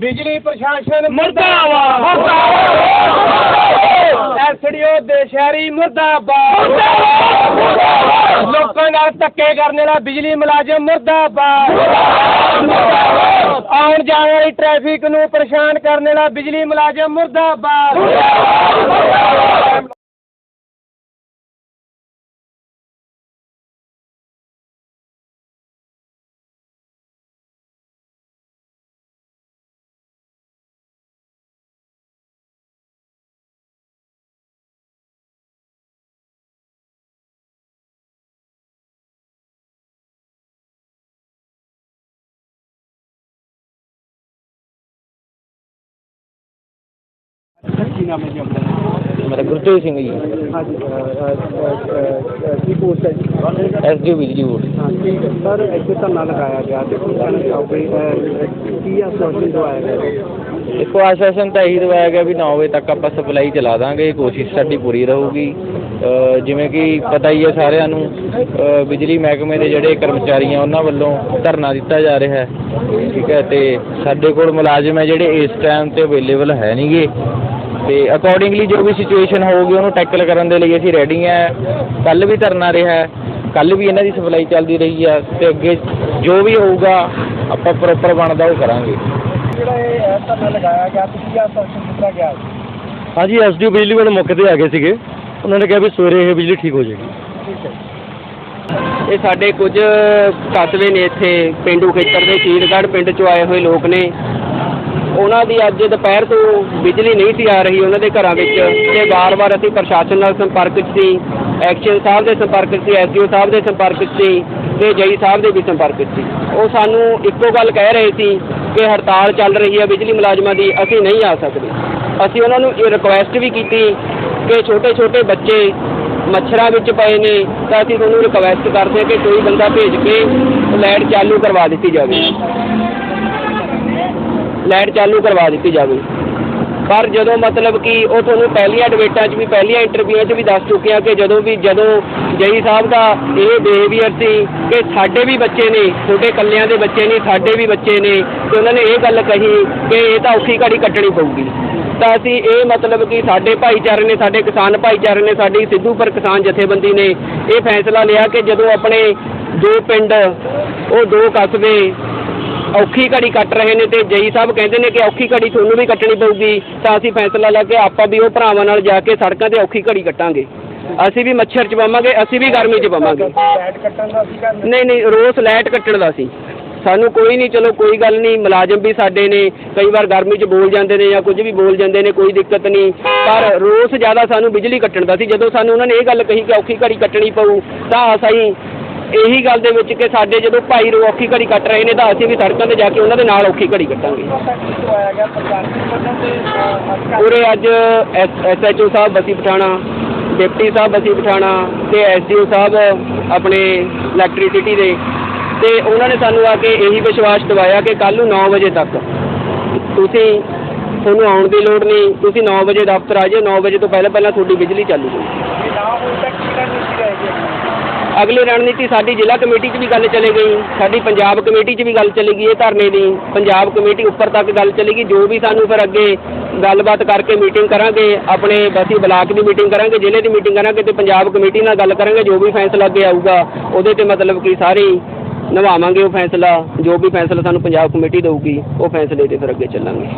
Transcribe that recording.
ਬਿਜਲੀ ਪ੍ਰਸ਼ਾਸਨ ਮੁਰਦਾਬਾਦ। ਐਸਡੀਓ ਦੇ ਸ਼ਹਿਰੀ ਮੁਰਦਾਬਾਦ। ਲੋਕਾਂ ਨਾਲ ਧੱਕੇ ਕਰਨ ਵਾਲਾ ਬਿਜਲੀ ਮੁਲਾਜ਼ਮ ਮੁਰਦਾਬਾਦ। ਆਉਣ ਜਾਣ ਵਾਲੀ ਟ੍ਰੈਫਿਕ ਨੂੰ ਪਰੇਸ਼ਾਨ ਕਰਨ ਵਾਲਾ ਬਿਜਲੀ ਮੁਲਾਜ਼ਮ ਮੁਰਦਾਬਾਦ। ਕੀ ਨਾਮ ਹੈ? ਜੀ ਆਪਣਾ ਮੇਰਾ ਗੁਰਤੇਜ ਸਿੰਘ ਜੀ। ਹਾਂਜੀ। ਕੀ ਪੋਸਟ ਹੈ ਜੀ? ਐਸਡੀਓ ਠੀਕ ਹੈ। ਸਰ ਇੱਥੇ ਧਰਨਾ ਲਗਾਇਆ ਗਿਆ ਤੇ ਕੀ ਕਹਿਣਾ ਚਾਹੋਗੇ? ਕੀ ਆਸ਼ਵਾਸਨ ਦਵਾਇਆ ਗਿਆ? ਦੇਖੋ ਆਸ਼ਵਾਸਨ ਤਾਂ ਇਹੀ ਦਵਾਇਆ ਗਿਆ ਵੀ 9 ਵਜੇ ਤੱਕ ਆਪਾਂ ਸਪਲਾਈ ਚਲਾ ਦਾਂਗੇ ਕੋਸ਼ਿਸ਼ ਸਾਡੀ ਪੂਰੀ ਰਹੂਗੀ। ਜਿਵੇਂ ਕਿ ਪਤਾ ਹੀ ਹੈ ਸਾਰਿਆਂ ਨੂੰ ਬਿਜਲੀ ਮਹਿਕਮੇ ਦੇ ਜਿਹੜੇ ਕਰਮਚਾਰੀ ਆ ਉਹਨਾਂ ਵੱਲੋਂ ਧਰਨਾ ਦਿੱਤਾ ਜਾ ਰਿਹਾ ਹੈ। ਠੀਕ ਹੈ ਤੇ ਸਾਡੇ ਕੋਲ ਮੁਲਾਜ਼ਮ ਹੈ ਜਿਹੜੇ ਇਸ ਟਾਈਮ ਤੇ ਅਵੇਲੇਬਲ ਹੈ ਨਹੀਂਗੇ ਤੇ ਅਕੋਰਡਿੰਗਲੀ ਜੋ ਵੀ ਸਿਚੁਏਸ਼ਨ ਹੋਊਗੀ ਉਹਨੂੰ ਟੈਕਲ ਕਰਨ ਦੇ ਲਈ ਅਸੀਂ ਰੈਡੀ ਹਾਂ। ਕੱਲ ਵੀ ਧਰਨਾ ਰਿਹਾ ਹੈ। ਕੱਲ ਵੀ ਇਹਨਾਂ ਦੀ ਸਪਲਾਈ ਚੱਲਦੀ ਰਹੀ ਆ ਤੇ ਅੱਗੇ ਜੋ ਵੀ ਹੋਊਗਾ ਆਪਾਂ ਪ੍ਰੋਪਰ ਬਣਦਾ ਉਹ ਕਰਾਂਗੇ। ਜਿਹੜਾ ਇਹ ਧਰਨਾ ਲਗਾਇਆ ਗਿਆ ਗਿਆ? ਹਾਂਜੀ ਐਸਡੀਓ ਬਿਜਲੀ ਵਾਲੇ ਮੌਕੇ ਤੇ ਆ ਗਏ ਸੀਗੇ। ਉਹਨਾਂ ਨੇ ਕਿਹਾ ਵੀ ਸਵੇਰੇ ਇਹ ਬਿਜਲੀ ਠੀਕ ਹੋ ਜਾਏਗੀ। ਠੀਕ ਹੈ। ਇਹ ਸਾਡੇ ਕੁਝ ਕਸਬੇ ਨੇ ਇੱਥੇ ਪਿੰਡੂ ਖੇਤਰ ਦੇ ਕੀੜਗੜ੍ਹ ਪਿੰਡ ਚੋਂ ਆਏ ਹੋਏ ਲੋਕ ਨੇ। ਉਹਨਾਂ ਦੀ ਅੱਜ ਦੁਪਹਿਰ ਤੋਂ ਬਿਜਲੀ ਨਹੀਂ ਸੀ ਆ ਰਹੀ, ਉਹਨਾਂ ਦੇ ਘਰਾਂ ਵਿੱਚ ਤੇ ਵਾਰ-ਵਾਰ ਅਸੀਂ ਪ੍ਰਸ਼ਾਸਨ ਨਾਲ ਸੰਪਰਕ 'ਚ ਸੀ, ਐਕਸ਼ਨ ਸਾਹਿਬ ਦੇ ਸੰਪਰਕ 'ਚ ਸੀ, ਐਸਡੀਓ ਸਾਹਿਬ ਦੇ ਸੰਪਰਕ 'ਚ ਸੀ ਤੇ ਜਈ ਸਾਹਿਬ ਦੇ ਵੀ ਸੰਪਰਕ 'ਚ ਸੀ। ਉਹ ਸਾਨੂੰ ਇੱਕੋ ਗੱਲ ਕਹਿ ਰਹੇ ਸੀ ਕਿ ਹੜਤਾਲ ਚੱਲ ਰਹੀ ਹੈ, ਬਿਜਲੀ ਮੁਲਾਜ਼ਮਾਂ ਦੀ ਅਸੀਂ ਨਹੀਂ ਆ ਸਕਦੇ। ਅਸੀਂ ਉਹਨਾਂ ਨੂੰ ਇਹ ਰਿਕੁਐਸਟ ਵੀ ਕੀਤੀ ਕਿ ਛੋਟੇ-ਛੋਟੇ ਬੱਚੇ ਮੱਛਰਾਂ ਵਿੱਚ ਪਏ ਨੇ ਤਾਂ ਅਸੀਂ ਤੁਹਾਨੂੰ ਰਿਕਵੈਸਟ ਕਰਦੇ ਹਾਂ ਕਿ ਕੋਈ ਬੰਦਾ ਭੇਜ ਕੇ ਲਾਈਟ ਚਾਲੂ ਕਰਵਾ ਦਿੱਤੀ ਜਾਵੇ। ਲਾਈਟ ਚਾਲੂ ਕਰਵਾ ਦਿੱਤੀ ਜਾਵੇ। ਪਰ ਜਦੋਂ ਮਤਲਬ ਕਿ ਉਹ ਤੁਹਾਨੂੰ ਪਹਿਲੀਆਂ ਡਿਬੇਟਾਂ 'ਚ ਵੀ, ਪਹਿਲੀਆਂ ਇੰਟਰਵਿਊਆਂ 'ਚ ਵੀ ਦੱਸ ਚੁੱਕੇ ਆ ਕਿ ਜਦੋਂ ਵੀ, ਜਦੋਂ ਜਈ ਸਾਹਿਬ ਦਾ ਇਹ ਬਿਹੇਵੀਅਰ ਸੀ ਕਿ ਸਾਡੇ ਵੀ ਬੱਚੇ ਨੇ ਛੋਟੇ ਕੱਲਿਆਂ ਦੇ ਬੱਚੇ ਨੇ, ਸਾਡੇ ਵੀ ਬੱਚੇ ਨੇ, ਤੇ ਉਹਨਾਂ ਨੇ ਇਹ ਗੱਲ ਕਹੀ ਕਿ ਇਹ ਤਾਂ ਔਖੀ ਘੜੀ ਕੱਟਣੀ ਪਊਗੀ। ਤਾਂ ਅਸੀਂ ਇਹ ਮਤਲਬ ਕਿ ਸਾਡੇ ਭਾਈਚਾਰੇ ਨੇ, ਸਾਡੇ ਕਿਸਾਨ ਭਾਈਚਾਰੇ ਨੇ, ਸਾਡੀ ਸਿੱਧੂਪੁਰ ਕਿਸਾਨ ਜਥੇਬੰਦੀ ਨੇ ਇਹ ਫੈਸਲਾ ਲਿਆ ਕਿ ਜਦੋਂ ਆਪਣੇ ਦੋ ਪਿੰਡ, ਉਹ ਦੋ ਕਸਬੇ ਔਖੀ ਘੜੀ ਕੱਟ ਰਹੇ ਨੇ ਤੇ ਜਈ ਸਾਹਿਬ ਕਹਿੰਦੇ ਨੇ ਕਿ ਔਖੀ ਘੜੀ ਤੁਹਾਨੂੰ ਵੀ ਕੱਟਣੀ ਪਊਗੀ ਤਾਂ ਅਸੀਂ ਫੈਸਲਾ ਲੈ ਕੇ ਆਪਾਂ ਵੀ ਉਹ ਭਰਾਵਾਂ ਨਾਲ ਜਾ ਕੇ ਸੜਕਾਂ ਤੇ ਔਖੀ ਘੜੀ ਕੱਟਾਂਗੇ। ਅਸੀਂ ਵੀ ਮੱਛਰ ਚ ਪਵਾਂਗੇ ਅਸੀਂ ਵੀ ਗਰਮੀ ਚ ਪਵਾਂਗੇ। ਨਹੀਂ ਨਹੀਂ ਰੋਜ਼ ਲਾਈਟ ਕੱਟਣ ਦਾ ਸੀ। ਸਾਨੂੰ ਕੋਈ ਨਹੀਂ ਚਲੋ ਕੋਈ ਗੱਲ ਨਹੀਂ ਮੁਲਾਜ਼ਮ ਵੀ ਸਾਡੇ ਨੇ ਕਈ ਵਾਰ ਗਰਮੀ 'ਚ ਬੋਲ ਜਾਂਦੇ ਨੇ ਜਾਂ ਕੁਝ ਵੀ ਬੋਲ ਜਾਂਦੇ ਨੇ ਕੋਈ ਦਿੱਕਤ ਨਹੀਂ। ਪਰ ਰੋਜ਼ ਜ਼ਿਆਦਾ ਸਾਨੂੰ ਬਿਜਲੀ ਕੱਟਣ ਦਾ ਸੀ। ਜਦੋਂ ਸਾਨੂੰ ਉਹਨਾਂ ਨੇ ਇਹ ਗੱਲ ਕਹੀ ਕਿ ਔਖੀ ਘੜੀ ਕੱਟਣੀ ਪਊ ਤਾਂ ਅਸੀਂ ਇਹੀ ਗੱਲ ਦੇ ਵਿੱਚ ਕਿ ਸਾਡੇ ਜਦੋਂ ਭਾਈ ਰੋ ਔਖੀ ਘੜੀ ਕੱਟ ਰਹੇ ਨੇ ਤਾਂ ਅਸੀਂ ਵੀ ਸੜਕਾਂ ਤੇ ਜਾ ਕੇ ਉਹਨਾਂ ਦੇ ਨਾਲ ਔਖੀ ਘੜੀ ਕੱਟਾਂਗੇ। ਦਵਾਇਆ ਗਿਆ ਪ੍ਰਸ਼ਾਸਨ ਵੱਲੋਂ ਤੇ ਅਹ, ਅਧਿਕਾਰੀ ਪੂਰੇ ਅੱਜ ਐਸਐਚਓ ਸਾਹਿਬ ਬਸੀ ਪਠਾਣਾ ਡਿਪਟੀ ਸਾਹਿਬ ਬਸੀ ਪਠਾਣਾ ਤੇ ਐਸਡੀਓ ਸਾਹਿਬ ਆਪਣੇ ਇਲੈਕਟ੍ਰਿਸਿਟੀ ਦੇ ਤੇ ਉਹਨਾਂ ਨੇ ਸਾਨੂੰ ਆ ਕੇ ਇਹੀ ਵਿਸ਼ਵਾਸ ਦਿਵਾਇਆ ਕਿ ਕੱਲ ਨੂੰ 9 ਵਜੇ ਤੱਕ ਤੁਸੀਂ ਤੁਹਾਨੂੰ ਆਉਣ ਦੀ ਲੋੜ ਨਹੀਂ ਤੁਸੀਂ 9 ਵਜੇ ਦਫ਼ਤਰ ਆ ਜਾਓ 9 ਵਜੇ ਤੋਂ ਪਹਿਲਾਂ ਪਹਿਲਾਂ ਤੁਹਾਡੀ ਬਿਜਲੀ ਚਾਲੂ ਹੋਊਗੀ ਨਾ ਹੋਣ ਤੱਕ ਕੀ ਰਣਨੀਤੀ ਰਹੇਗੀ ਅਗਲੀ ਰਣਨੀਤੀ ਸਾਡੀ ਜ਼ਿਲ੍ਹਾ ਕਮੇਟੀ 'ਚ ਵੀ ਗੱਲ ਚਲੇ ਗਈ, ਸਾਡੀ ਪੰਜਾਬ ਕਮੇਟੀ 'ਚ ਵੀ ਗੱਲ ਚਲੇ ਗਈ ਇਹ ਧਰਨੇ ਦੀ, ਪੰਜਾਬ ਕਮੇਟੀ ਉੱਪਰ ਤੱਕ ਗੱਲ ਚਲੇਗੀ ਜੋ ਵੀ ਸਾਨੂੰ ਫਿਰ ਅੱਗੇ ਗੱਲਬਾਤ ਕਰਕੇ ਮੀਟਿੰਗ ਕਰਾਂਗੇ, ਆਪਣੇ ਬਸੀ ਬਲਾਕ ਦੀ ਮੀਟਿੰਗ ਕਰਾਂਗੇ, ਜ਼ਿਲ੍ਹੇ ਦੀ ਮੀਟਿੰਗ ਕਰਾਂਗੇ ਤੇ ਪੰਜਾਬ ਕਮੇਟੀ ਨਾਲ ਗੱਲ ਕਰਾਂਗੇ, ਜੋ ਵੀ ਫੈਸਲਾ ਅੱਗੇ ਆਊਗਾ, ਉਹਦੇ ਤੇ ਮਤਲਬ ਕਿ ਸਾਰੇ ਨਿਭਾਵਾਂਗੇ ਉਹ ਫੈਸਲਾ, ਜੋ ਵੀ ਫੈਸਲਾ ਸਾਨੂੰ ਪੰਜਾਬ ਕਮੇਟੀ ਦੇਊਗੀ, ਉਹ ਫੈਸਲੇ ਤੇ ਫਿਰ ਅੱਗੇ ਚੱਲਾਂਗੇ।